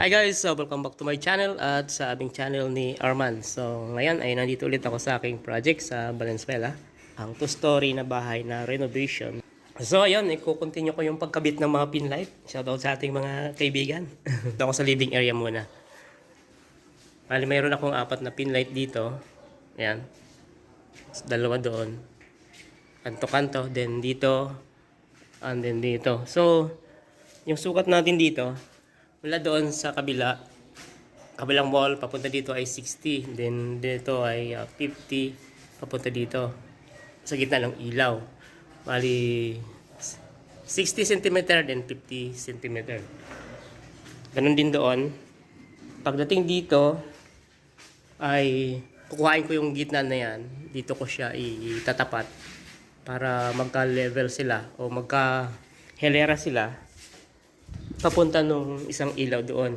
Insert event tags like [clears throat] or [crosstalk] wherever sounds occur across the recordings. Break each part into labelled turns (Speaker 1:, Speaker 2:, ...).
Speaker 1: Hi guys, so welcome back to my channel at sa aming channel ni Arman. So ngayon ay nandito ulit ako sa aking project sa Valenzuela, ang two-story na bahay na renovation. So ayun, iko-continue ko yung pagkabit ng mga pin light. Shoutout sa ating mga kaibigan. [laughs] Dito ako sa living area muna. Bali, mayroon akong apat na pin light dito. Ayan. Dalawa doon. Kanto-kanto. Then dito. And then dito. So, yung sukat natin dito, mula doon sa kabila, kabilang wall, papunta dito ay 60. Then dito ay uh, 50, papunta dito. Sa gitna ng ilaw. Bali, 60 cm then 50 cm. Ganun din doon. Pagdating dito, ay kukuhain ko yung gitna na yan. Dito ko siya itatapat para magka-level sila o magka-helera sila papunta nung isang ilaw doon.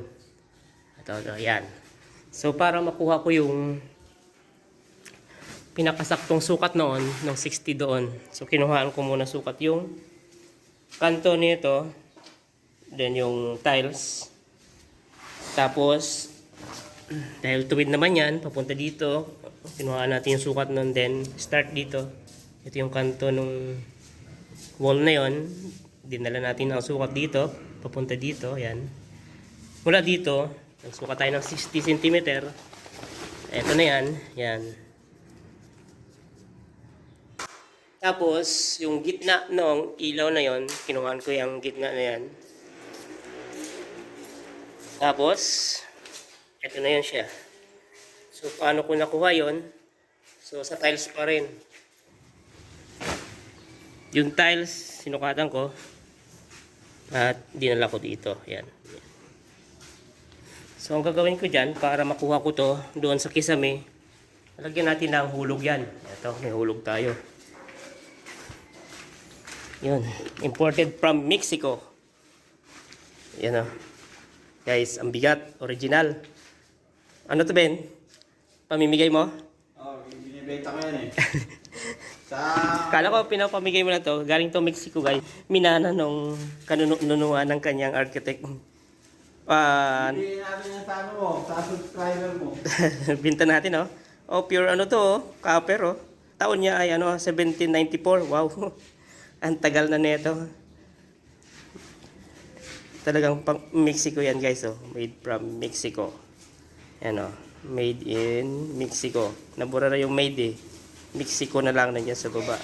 Speaker 1: Ito, ito, yan. So, para makuha ko yung pinakasaktong sukat noon, ng 60 doon. So, kinuhaan ko muna sukat yung kanto nito, then yung tiles. Tapos, [clears throat] dahil tuwid naman yan, papunta dito, kinuha natin yung sukat nun, then start dito. Ito yung kanto nung wall na yon dinala natin ang sukat dito, papunta dito, yan. Mula dito, nagsukat tayo ng 60 cm. Ito na yan, yan. Tapos, yung gitna ng ilaw na yon kinuhaan ko yung gitna na yan. Tapos, ito na yan siya. So, paano ko nakuha yon So, sa tiles pa rin. Yung tiles, sinukatan ko. At dinala ko dito. Yan. So, ang gagawin ko dyan, para makuha ko to doon sa kisame, lagyan natin ng hulog yan. Ito, may hulog tayo. Yun. Imported from Mexico. Yan o. Guys, ang bigat. Original. Ano to, Ben? Pamimigay mo?
Speaker 2: Oh, binibenta ko yan eh. [laughs] Sa...
Speaker 1: Kala ko pinapamigay mo na to. Galing to Mexico, guys. Minana nung kanunuan ng kanyang architect. Ah,
Speaker 2: Hindi natin yan sa ano mo, sa subscriber mo. [laughs]
Speaker 1: binta natin, oh. Oh, pure ano to, oh. Copper, oh. Taon niya ay ano, 1794. Wow. [laughs] Ang tagal na nito. Talagang pang Mexico yan, guys, oh. Made from Mexico. Yan, oh. Made in Mexico. Nabura na yung made, eh. Mexico na lang nandiyan sa baba.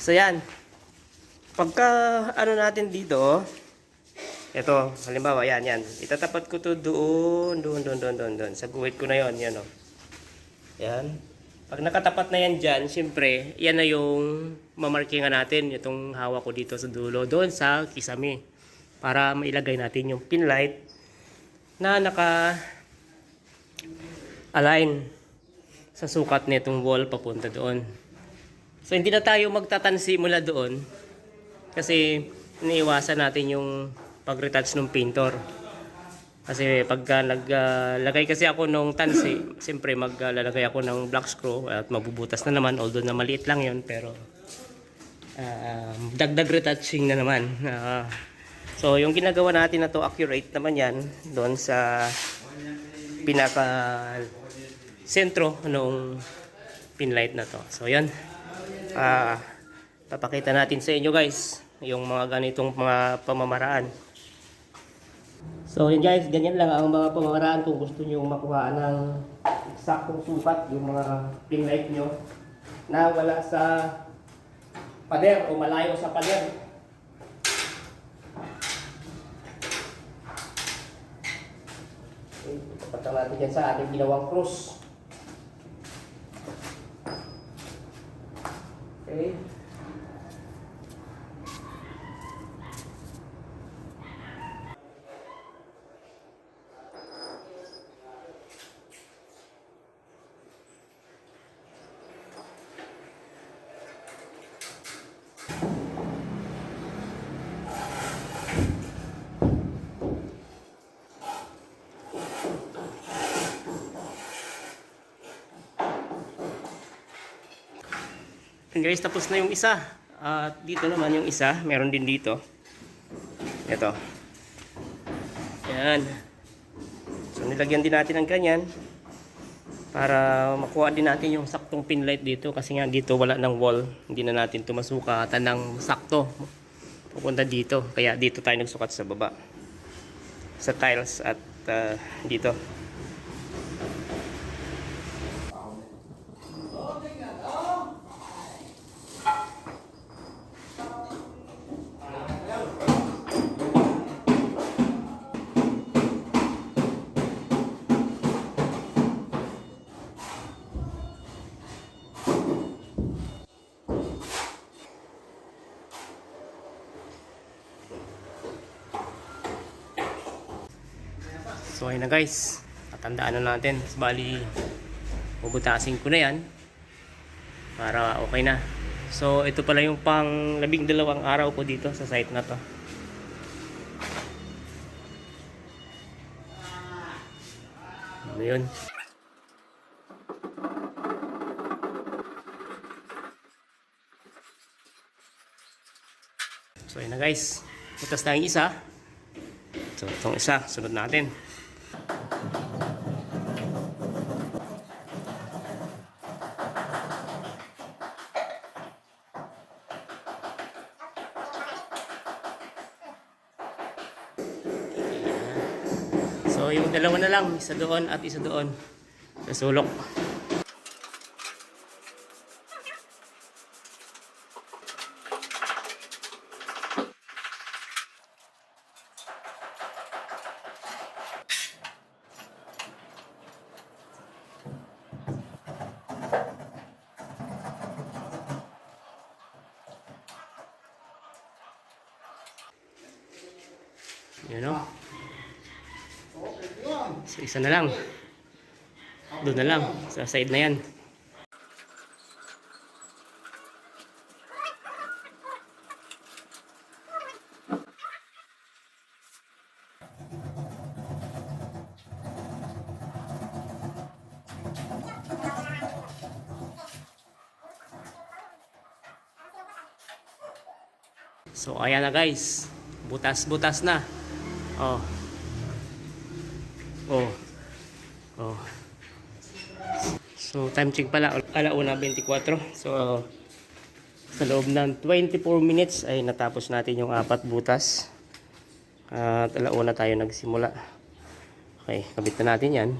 Speaker 1: So, yan. Pagka, ano natin dito. Ito, halimbawa, yan, yan. Itatapat ko to doon, doon, doon, doon, doon, doon. Sa guhit ko na yon yan, oh. Yan. Pag nakatapat na yan dyan, siyempre, yan na yung mamarkingan natin, itong hawak ko dito sa dulo, doon sa kisame. Para mailagay natin yung pin light na naka align sa sukat nitong wall papunta doon. So, hindi na tayo magtatansi mula doon kasi iniiwasan natin yung pag-retouch ng painter. Kasi pagka naglagay kasi ako nung tansi, siyempre maglalagay ako ng black screw at mabubutas na naman although na maliit lang yon pero ah, dagdag retouching na naman. Ah, so yung ginagawa natin na to accurate naman yan doon sa pinaka sentro nung pin light na to. So yan. Ah, papakita natin sa inyo guys yung mga ganitong mga pamamaraan. So yun guys, ganyan lang ang mga pamamaraan kung gusto niyo makuha ng eksaktong sukat yung mga pin light nyo na wala sa pader o malayo sa pader. Okay, Ipapatang natin sa ating ginawang cross. Okay. Yun guys, tapos na yung isa. At dito naman yung isa, meron din dito. Ito. Yan. nilagyan din natin ng ganyan para makuha din natin yung saktong pin light dito kasi nga dito wala ng wall hindi na natin ito masukatan ng sakto pupunta dito kaya dito tayo nagsukat sa baba sa tiles at ah, dito So ayun na guys, tatandaan na natin. Bali, bubutasin ko na yan para okay na. So ito pala yung pang labing dalawang araw ko dito sa site na to. Ano yun? So ayun na guys, butas na yung isa. So, itong isa, sunod natin. So, yung dalawa na lang, isa doon at isa doon. Sa sulok. Yun o. So, isa na lang. Doon na lang. Sa side na yan. So, ayan na guys. Butas-butas na. Oh. Oh. Oh. So, time check pala. Alauna 24. So, sa loob ng 24 minutes ay natapos natin yung apat butas. At alauna tayo nagsimula. Okay, kabit na natin yan.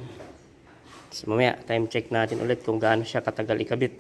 Speaker 1: So, mamaya, time check natin ulit kung gaano siya katagal ikabit.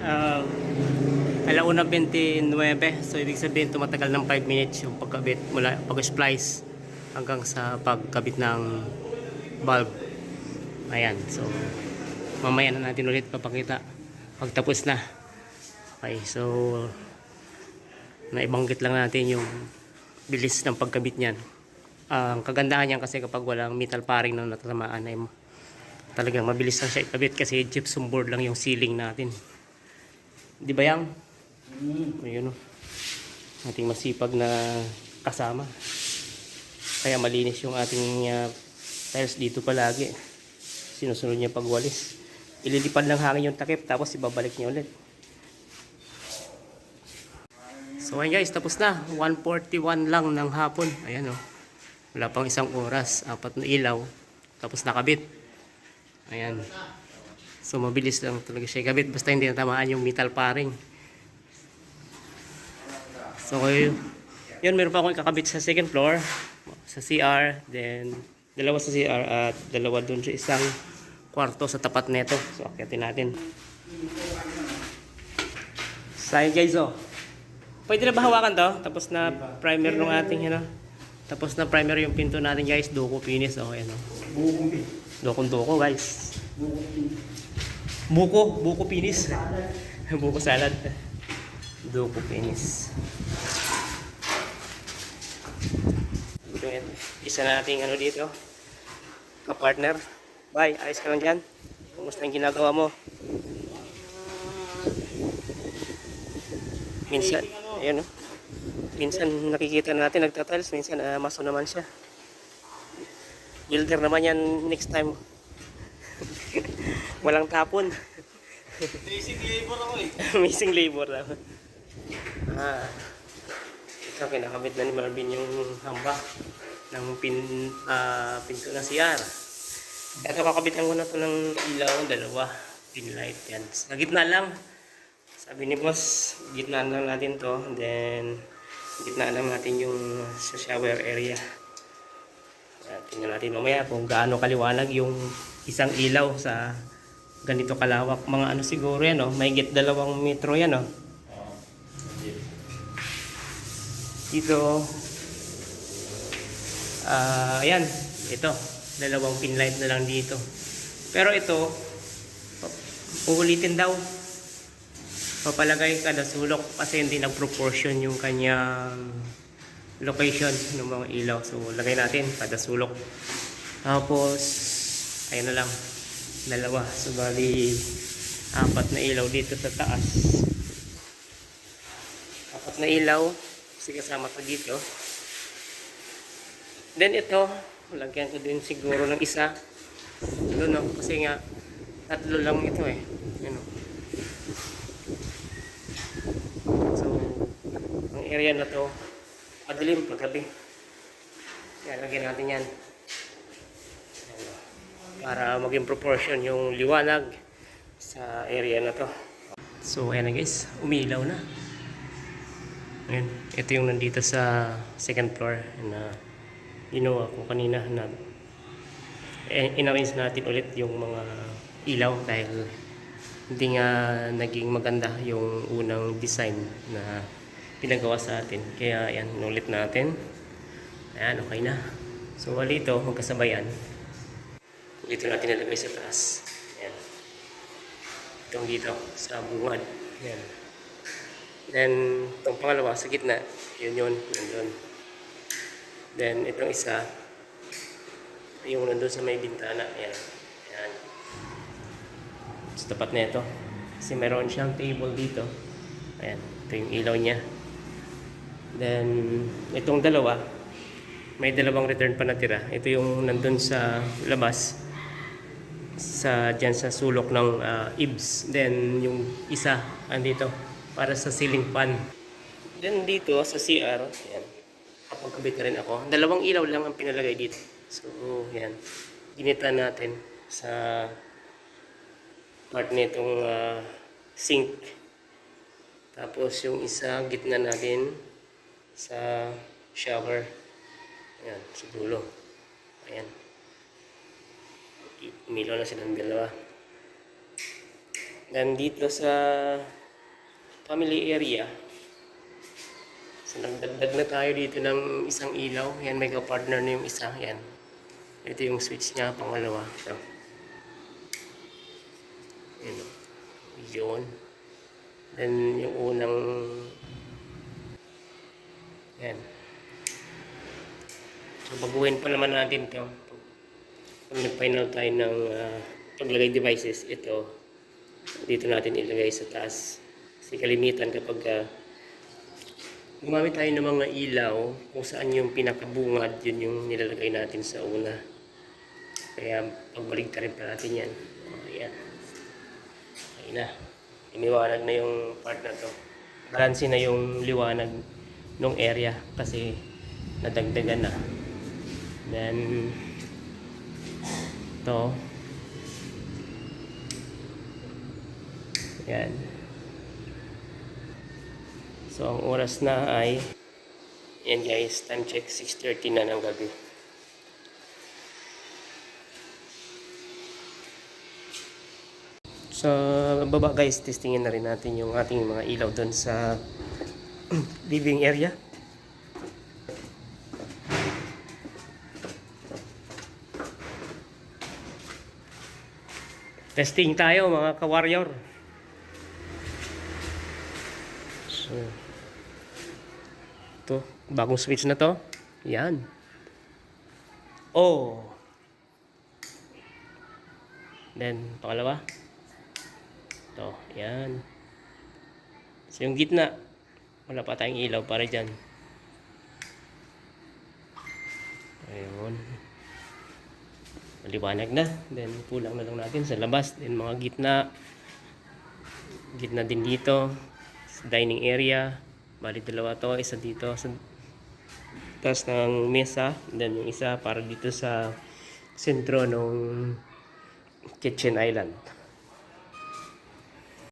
Speaker 1: Uh, alauna 29 so ibig sabihin tumatagal ng 5 minutes yung pagkabit mula pag-splice hanggang sa pagkabit ng bulb. Ayan so mamaya na natin ulit papakita. Pagtapos na. Okay so naibanggit lang natin yung bilis ng pagkabit niyan. Ang kagandahan niyan kasi kapag walang metal paring na natatamaan ay talagang mabilis lang siya ikabit kasi gypsum board lang yung ceiling natin Di ba yang? Ayun o. Ating masipag na kasama. Kaya malinis yung ating uh, tiles dito palagi. Sinusunod niya pagwalis. Ililipad lang hangin yung takip tapos ibabalik niya ulit. So ayun guys, tapos na. 141 lang ng hapon. Ayan o. Wala pang isang oras. Apat na ilaw. Tapos nakabit. Ayan. So mabilis lang talaga siya ikabit basta hindi natamaan yung metal paring. So yun, yun meron pa akong kakabit sa second floor sa CR then dalawa sa CR at dalawa doon sa isang kwarto sa tapat neto. So akyatin natin. Sayang guys oh. Pwede na ba hawakan to? Tapos na primer ng ating ano. Tapos na primer yung pinto natin guys. Duko finish oh. Ayan, oh. Dokong duko guys. Buko, buko pinis. [laughs] buko salad. So, yan. Isa nating ano dito. Ka-partner. Bye, ayos ka lang dyan. Kumusta yung ginagawa mo? Minsan, ayun o. Minsan nakikita natin nagtatiles, minsan uh, maso naman siya. Builder naman yan next time. [laughs] Walang tapon.
Speaker 2: Basic labor ako eh. [laughs]
Speaker 1: Amazing labor lang. Ah. Ito, kinakabit na ni Marvin yung hamba ng pin, ah, pinto ng CR. Ito, kakabitan ko na to ng ilaw, dalawa. Pin light yan. Sa gitna lang. Sabi ni boss, gitna lang natin to. Then, gitna lang natin yung sa shower area. Tingnan natin mamaya kung gaano kaliwanag yung isang ilaw sa ganito kalawak. Mga ano siguro yan, oh. may git dalawang metro yan. Oh. Dito, ah ayan, ito, dalawang pin light na lang dito. Pero ito, uulitin daw. Papalagay kada sulok kasi hindi nag-proportion yung kanyang location ng mga ilaw. So, lagay natin kada sulok. Tapos, ayun na lang, dalawa. So, bali, apat na ilaw dito sa taas. Apat na ilaw. Kasi kasama to dito. Then ito, lagyan ko din siguro ng isa. Doon no, kasi nga, tatlo lang ito eh. Oh. So, ang area na to, madilim paggabi. Yan, lagyan natin yan. Para maging proportion yung liwanag sa area na to. So, ayan na guys, umilaw na. Ayan, ito yung nandito sa second floor na ginawa ko kanina na in-arrange natin ulit yung mga ilaw dahil hindi nga naging maganda yung unang design na pinagawa sa atin. Kaya ayan, inulit natin. Ayan, okay na. So, wali ito, magkasabayan. Dito natin nilagay sa taas. Ayan. Itong dito, sa bungad. Ayan. Then, itong pangalawa sa gitna, yun yun, nandun. Then, itong isa, yung nandun sa may bintana, ayan. Ayan. Sa tapat na ito. Kasi meron siyang table dito. Ayan, ito yung ilaw niya. Then, itong dalawa, may dalawang return pa natira. Ito yung nandun sa labas sa dyan sa sulok ng ah, IBS. Then, yung isa, andito, para sa ceiling fan. Then, dito sa CR, yan, kapagkabit na rin ako. Dalawang ilaw lang ang pinalagay dito. So, yan. Ginita natin sa part nitong ah, sink. Tapos, yung isa, gitna natin sa shower. Ayan, sa dulo. Ayan. Umilaw na silang dalawa. Then dito sa family area, so nagdagdag na tayo dito ng isang ilaw. Yan, may ka-partner na yung isa. Yan. Ito yung switch niya, pangalawa. Ito. Yan. o. Yun. Then yung unang yan. So baguhin pa naman natin to. Pag nag-final tayo ng ah, paglagay devices, ito dito natin ilagay sa taas. Kasi kalimitan kapag ah, gumamit tayo ng mga ilaw, kung saan yung pinakabungad, yun yung nilalagay natin sa una. Kaya pagbalik rin pa natin yan. O, yan. Okay na. Iniwanag na yung part na to. Balansin na yung liwanag nung area kasi nadagdagan na. Then, to yan. So, ang oras na ay yan guys, time check 6.30 na ng gabi. Sa baba guys, testingin na rin natin yung ating mga ilaw doon sa [clears throat] living area. Testing tayo mga ka-warrior. So, ito, bagong switch na to. Yan. Oh. Then, pangalawa. Ito, yan. So, yung gitna, wala pa tayong ilaw para dyan. Ayun. Maliwanag na. Then, kulang na lang natin sa labas. Then, mga gitna. Gitna din dito. Dining area. Bali, dalawa to. Isa dito. Sa taas ng mesa. Then, yung isa para dito sa sentro ng kitchen island.